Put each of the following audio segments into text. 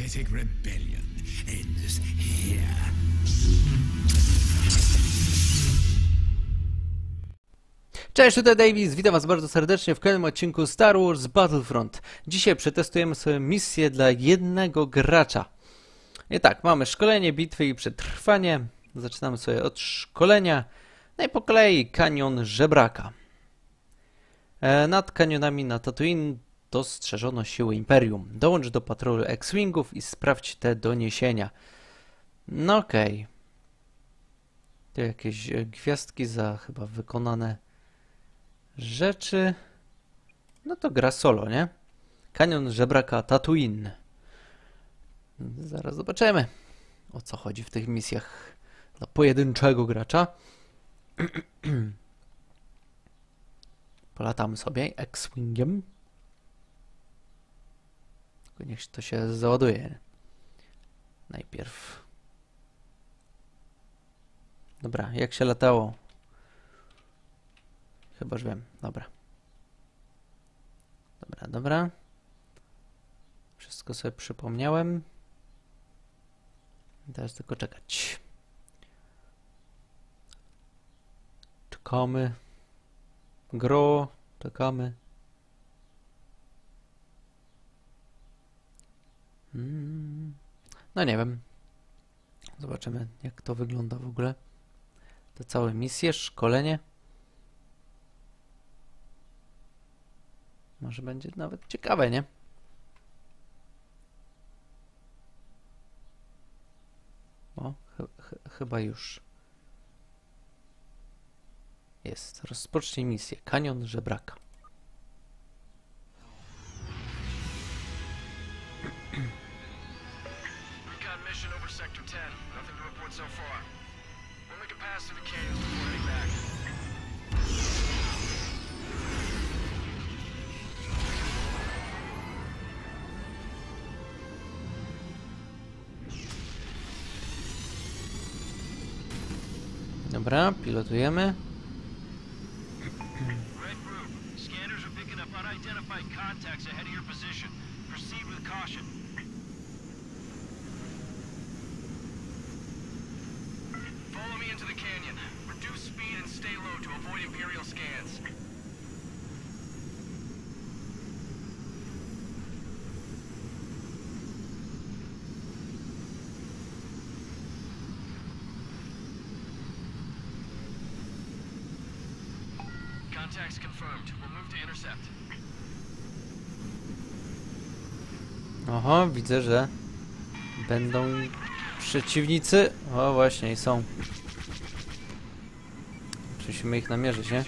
pathetic rebellion ends here. Cześć, tutaj Davis, witam was bardzo serdecznie w kolejnym odcinku Star Wars Battlefront. Dzisiaj przetestujemy sobie misję dla jednego gracza. I tak, mamy szkolenie, bitwy i przetrwanie. Zaczynamy sobie od szkolenia. No i po kolei kanion żebraka. E, nad kanionami na Tatooine dostrzeżono siły Imperium. Dołącz do patrolu X-Wingów i sprawdź te doniesienia. No okej. Tu jakieś e, gwiazdki za chyba wykonane rzeczy. No to gra solo, nie? Kanion żebraka Tatooine. Zaraz zobaczymy, o co chodzi w tych misjach dla pojedynczego gracza. Polatamy sobie X-Wingiem. Niech to się załaduje. Najpierw. Dobra, jak się latało? Chyba już wiem. Dobra. Dobra, dobra. Wszystko sobie przypomniałem. Teraz tylko czekać. Czekamy. Gro, czekamy. No nie wiem. Zobaczymy, jak to wygląda w ogóle. Te całe misje, szkolenie. Może będzie nawet ciekawe, nie? O, ch ch chyba już. Jest. Rozpocznij misję. Kanion żebraka. Mission over Sector 10. Nothing to report so far. We'll make a pass through the canyons before heading back. Dobra, pilotujemy. Red group. Scanners are picking up unidentified contacts ahead of your position. Proceed with caution. Follow me into the canyon. Reduce speed and stay low to avoid Imperial scans. Contacts confirmed. We'll move to intercept. Oho, widzę, że będą przeciwnicy. O, właśnie, i są. Musimy ich namierzyć, nie?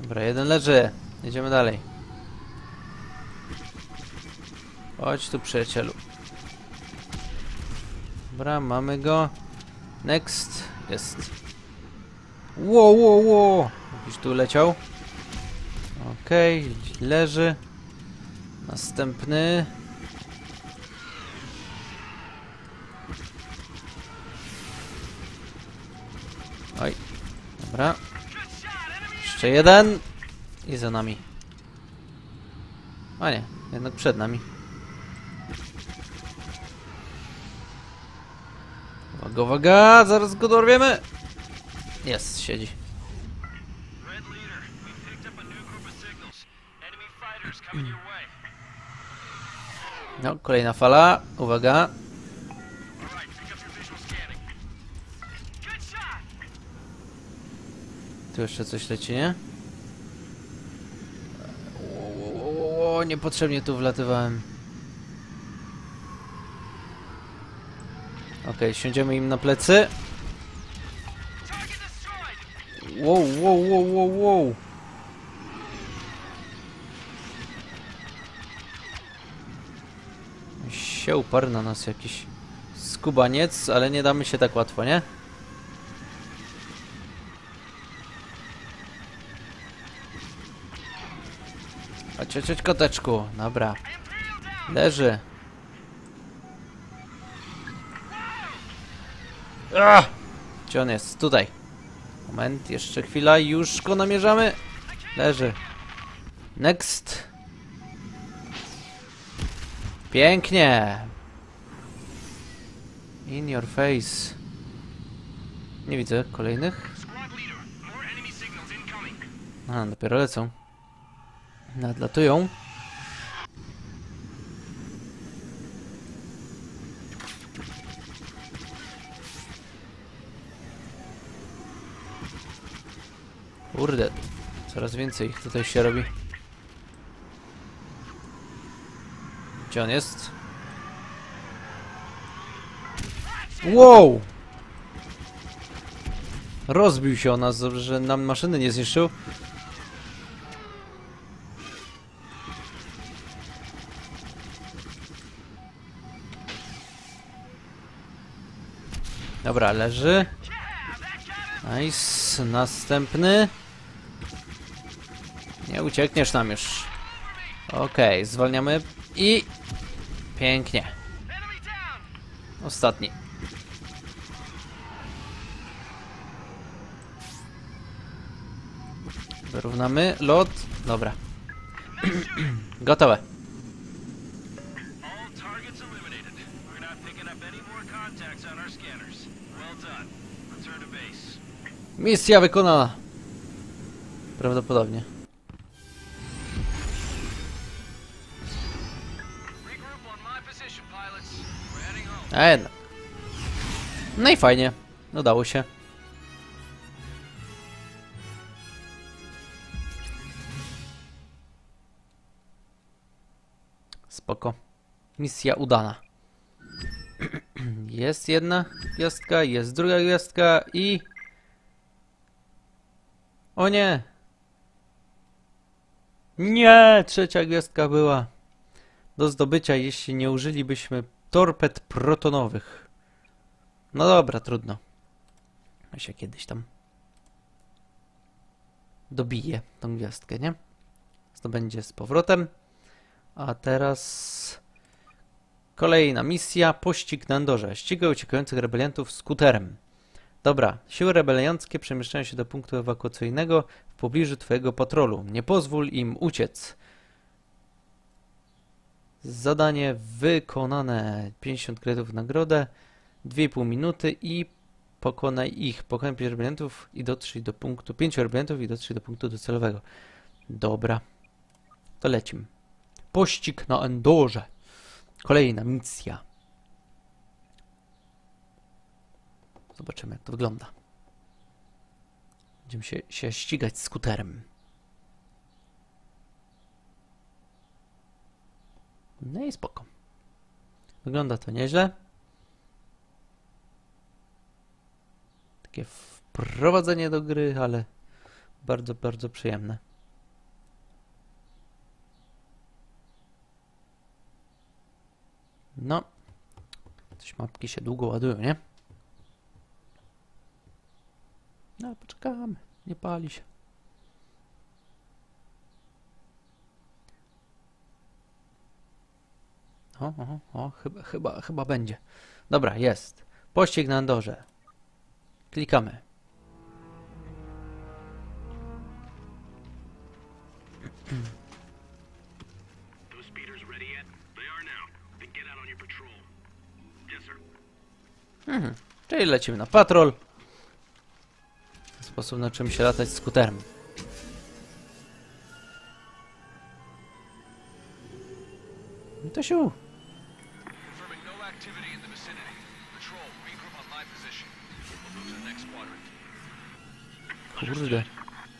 Dobra, jeden leży. Jedziemy dalej. Chodź tu, przyjacielu. Dobra, mamy go. Next. Jest. Wow, wow, wow. Jakiś tu leciał. Okej, leży. Następny. Oj, dobra. Jeszcze jeden. I za nami. A nie, jednak przed nami. Uwaga, uwaga, zaraz go dorwiemy. Jest, siedzi. No, kolejna fala. Uwaga. Tu jeszcze coś leci, nie? O, o, o, o, niepotrzebnie tu wlatywałem. Okej, siądziemy im na plecy. Wow, wow, wow, wow, wow. Się uparł na nas jakiś skubaniec, ale nie damy się tak łatwo, nie? Chodź, chodź, koteczku. Dobra. Leży. Ach! Gdzie on jest? Tutaj. Moment, jeszcze chwila, już go namierzamy. Leży. Next. Pięknie. In your face. Nie widzę kolejnych. A, dopiero lecą. Nadlatują. Kurde, coraz więcej ich tutaj się robi. Gdzie on jest? Wow! Rozbił się o nas, że nam maszyny nie zniszczył. Dobra, leży. Nice. Następny. Nie uciekniesz nam już. Okej, zwalniamy i... Pięknie. Ostatni. Wyrównamy. Lot. Dobra. Gotowe. All targets eliminated. A jednak. No i fajnie. Udało się. Spoko. Misja udana. Jest jedna gwiazdka, jest druga gwiazdka i... O nie! Nie! Trzecia gwiazdka była do zdobycia, jeśli nie użylibyśmy torped protonowych. No dobra, trudno. Ja się kiedyś tam dobije tą gwiazdkę, nie? Zdobędzie z powrotem. A teraz kolejna misja. Pościg na Andorze. Ściga uciekających rebeliantów skuterem. Dobra, siły rebelianckie przemieszczają się do punktu ewakuacyjnego w pobliżu twojego patrolu. Nie pozwól im uciec. Zadanie wykonane. 50 kredytów w nagrodę. 2,5 minuty i pokonaj ich. Pokonaj 5 rebeliantów i dotrzyj do punktu. 5 rebeliantów i dotrzyj do punktu docelowego. Dobra. To lecimy. Pościg na Endorze. Kolejna misja. Zobaczymy, jak to wygląda. Będziemy się, się ścigać skuterem. No i spoko. Wygląda to nieźle. Takie wprowadzenie do gry, ale bardzo, bardzo przyjemne. No. Coś mapki się długo ładują, nie? No, poczekamy. Nie pali się. O, o, o, chyba, chyba, chyba będzie. Dobra, jest. Pościg na Andorze. Klikamy. Mhm. Czyli lecimy na patrol. Sposób na czym się latać skuterem. To się. Kurde.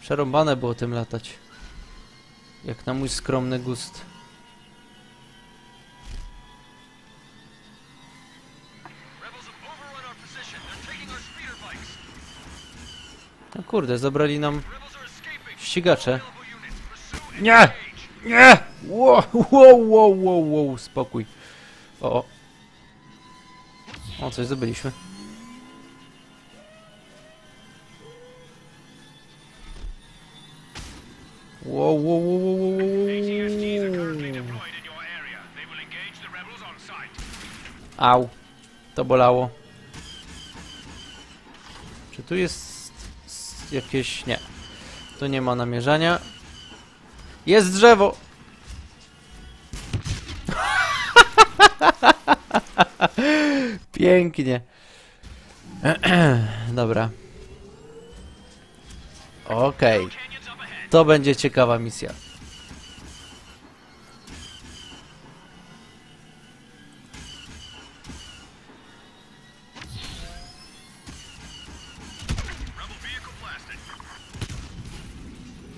Przerąbane było tym latać. Jak na mój skromny gust. No kurde, zabrali nam ścigacze. Nie! Nie! Wow, wow, wow, wow, wow, spokój. O, o. O, coś zdobyliśmy. Wow, wow, wow, wow, wow. Au. To bolało. tu jest jakieś... nie. Tu nie ma namierzania. Jest drzewo! Pięknie. Dobra. Okej. Ahead. To będzie ciekawa misja.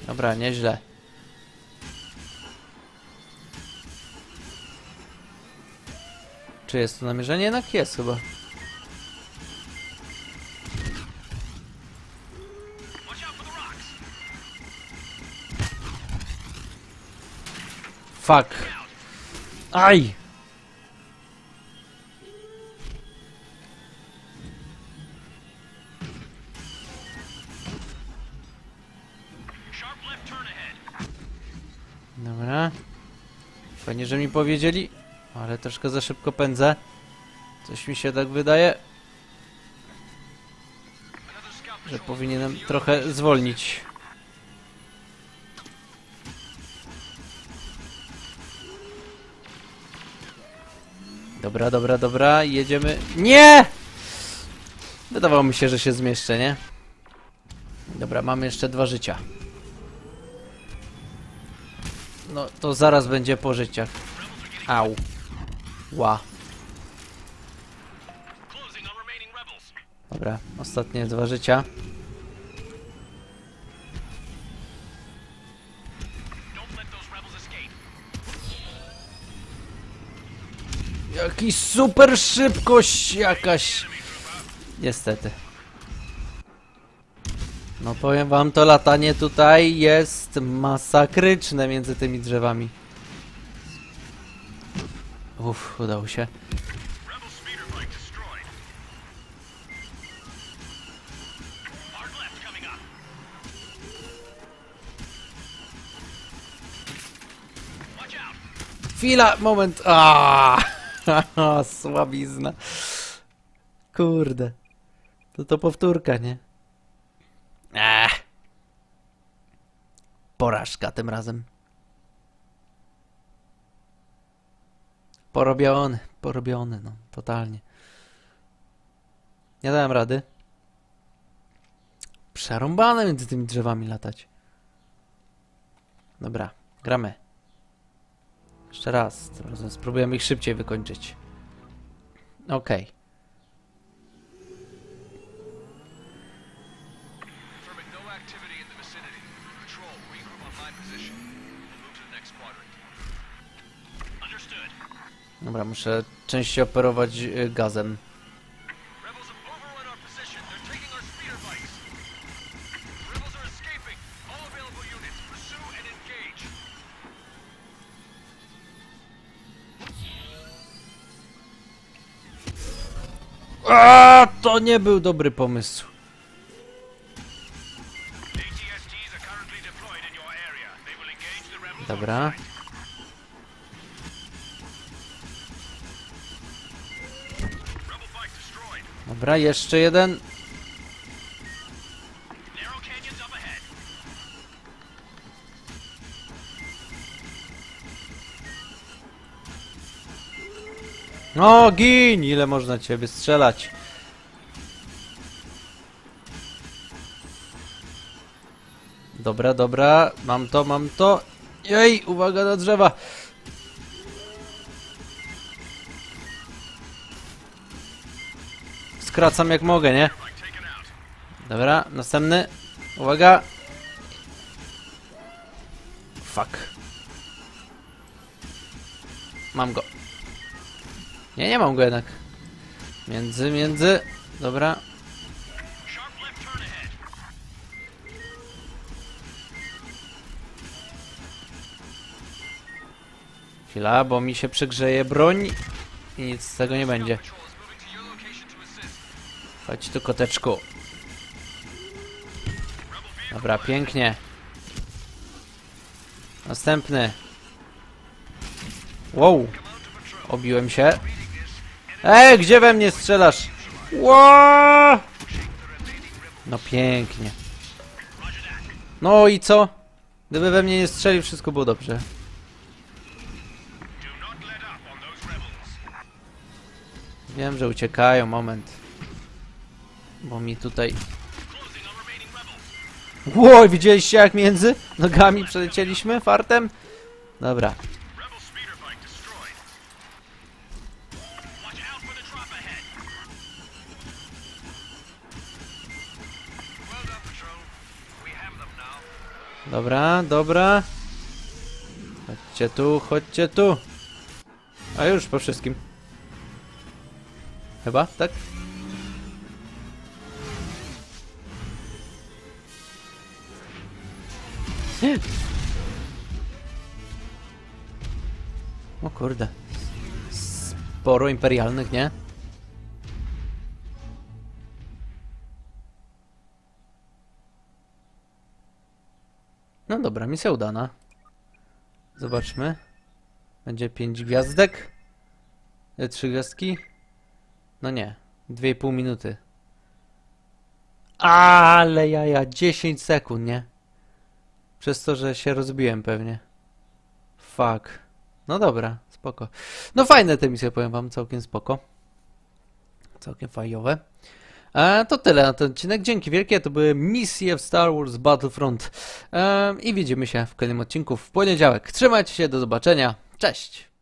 Dobra, nieźle. Czy jest tu namierzenie? Jednak jest chyba. Fuck. Aj! Dobra. Fajnie, że mi powiedzieli, ale troszkę za szybko pędzę. Coś mi się tak wydaje, że powinienem trochę zwolnić. Dobra, dobra, dobra, jedziemy. Nie! Wydawało mi się, że się zmieszczę, nie? Dobra, mamy jeszcze dwa życia. No, to zaraz będzie po życiach. Au. Ła. Dobra, ostatnie dwa życia. Jakiś super szybkość jakaś. Niestety. No powiem wam, to latanie tutaj jest masakryczne między tymi drzewami. Uff, udało się. Chwila, moment. Aaaa! Słabizna. Kurde. To to powtórka, nie? Ech. Porażka tym razem. Porobiony, porobiony, no, totalnie. Nie dałem rady. Przerąbane między tymi drzewami latać. Dobra, gramy. Jeszcze raz, tym razem spróbujemy ich szybciej wykończyć. Okej. Confirming no. Dobra, muszę częściej operować y, gazem. A, to nie był dobry pomysł. ATSTs are currently deployed O, gin! Ile można ciebie strzelać? Dobra, dobra. Mam to, mam to. Jej, uwaga na drzewa. Skracam jak mogę, nie? Dobra, następny. Uwaga. Fuck. Mam go. Nie, nie mam go jednak. Między, między. Dobra. Chwila, bo mi się przygrzeje broń i nic z tego nie będzie. Chodź tu, koteczku. Dobra, pięknie. Następny. Wow. Obiłem się. Ej, gdzie we mnie strzelasz? Ło! No pięknie. No i co? Gdyby we mnie nie strzelił, wszystko było dobrze. Wiem, że uciekają, moment. Bo mi tutaj... Closing on remaining rebels. Ło, widzieliście jak między nogami przelecieliśmy fartem? Dobra. Dobra, dobra. Chodźcie tu, chodźcie tu. A już po wszystkim. Chyba, tak? O kurde. Sporo imperialnych, nie? No dobra, misja udana. Zobaczmy. Będzie 5 gwiazdek. E, Trzy gwiazdki. No nie. 2,5 minuty. Ale jaja, 10 sekund, nie? Przez to, że się rozbiłem pewnie. Fuck. No dobra, spoko. No fajne te misje, powiem wam, całkiem spoko. Całkiem fajowe. E, to tyle na ten odcinek. Dzięki wielkie. To były misje w Star Wars Battlefront. E, I widzimy się w kolejnym odcinku w poniedziałek. Trzymajcie się, do zobaczenia. Cześć!